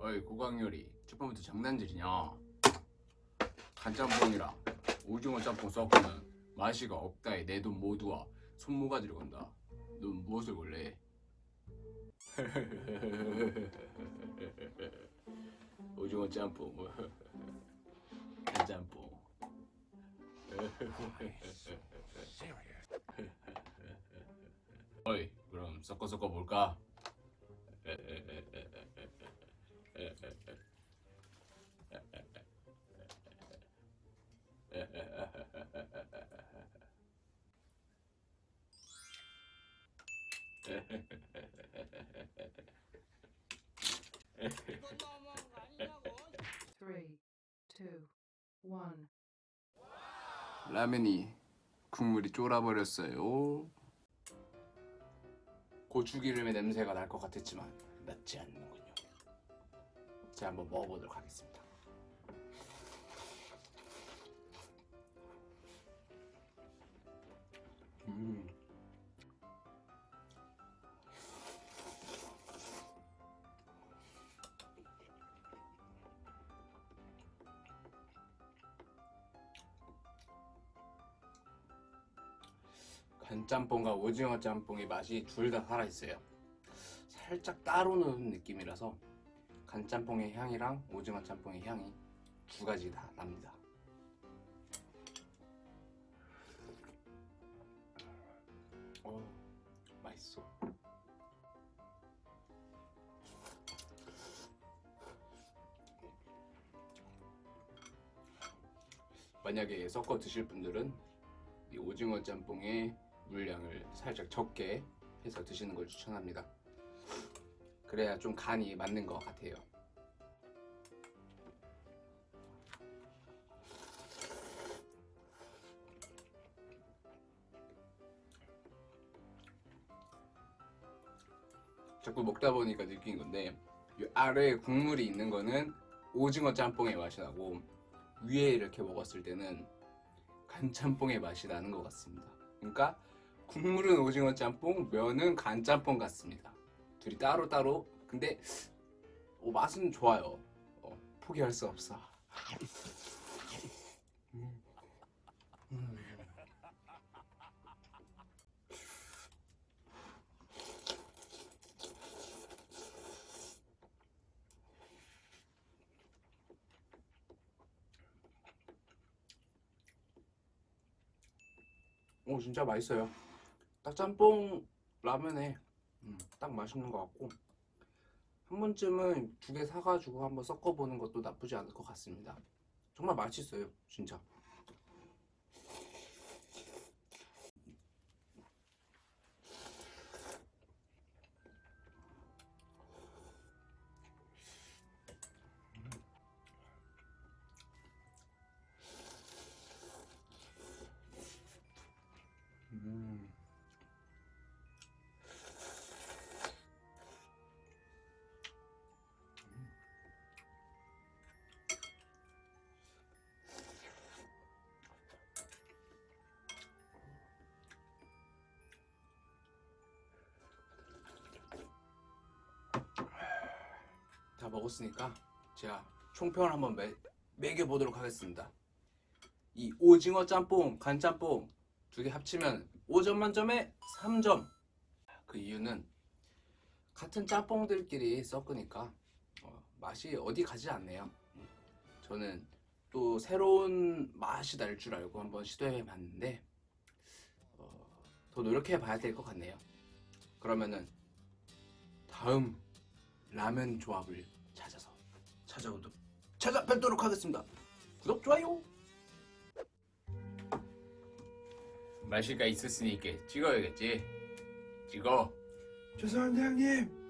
어이 고강요리. 첫 번부터 장난질이냐? 간짬뽕이랑 오징어 짬뽕 섞으면 맛이가 없다에 내 돈 모두와 손모가지를 건다. 넌 무엇을 원래? 오징어 짬뽕. 간짬뽕. 어이 그럼 섞어 섞어 볼까? One. 라면이 국물이 쫄아버렸어요. 고추기름의 냄새가 날 것 같았지만 낫지 않는군요. 제가 한번 먹어보도록 하겠습니다. 음. 간짬뽕과 오징어 짬뽕의 맛이 둘 다 살아있어요. 살짝 따로 노는 느낌이라서 간짬뽕의 향이랑 오징어 짬뽕의 향이 두 가지 다 납니다. 어, 맛있어. 만약에 섞어 드실 분들은 이 오징어 짬뽕의 물량을 살짝 적게 해서 드시는 걸 추천합니다. 그래야 좀 간이 맞는 것 같아요. 자꾸 먹다 보니까 느낀 건데 이 아래에 국물이 있는 거는 오징어 짬뽕의 맛이 나고 위에 이렇게 먹었을 때는 간짬뽕의 맛이 나는 것 같습니다. 그러니까 국물은 오징어 짬뽕, 면은 간짬뽕 같습니다. 둘이 따로 따로. 근데 어, 맛은 좋아요. 어, 포기할 수 없어. 오 진짜 맛있어요. 딱 짬뽕 라면에 음, 딱 맛있는 것 같고 한 번쯤은 두 개 사가지고 한번 섞어보는 것도 나쁘지 않을 것 같습니다. 정말 맛있어요, 진짜. 먹었으니까 제가 총평을 한번 매, 매겨보도록 하겠습니다. 이 오징어 짬뽕, 간짬뽕 두 개 합치면 5점 만점에 3점. 그 이유는 같은 짬뽕들끼리 섞으니까 어, 맛이 어디 가지 않네요. 음. 저는 또 새로운 맛이 날 줄 알고 한번 시도해 봤는데 어, 더 노력해 봐야 될 것 같네요. 그러면은 다음 라면 조합을 찾아오도록 찾아뵙도록 하겠습니다. 구독 좋아요. 마실까 있었으니까 찍어야겠지. 찍어. 죄송한데 형님!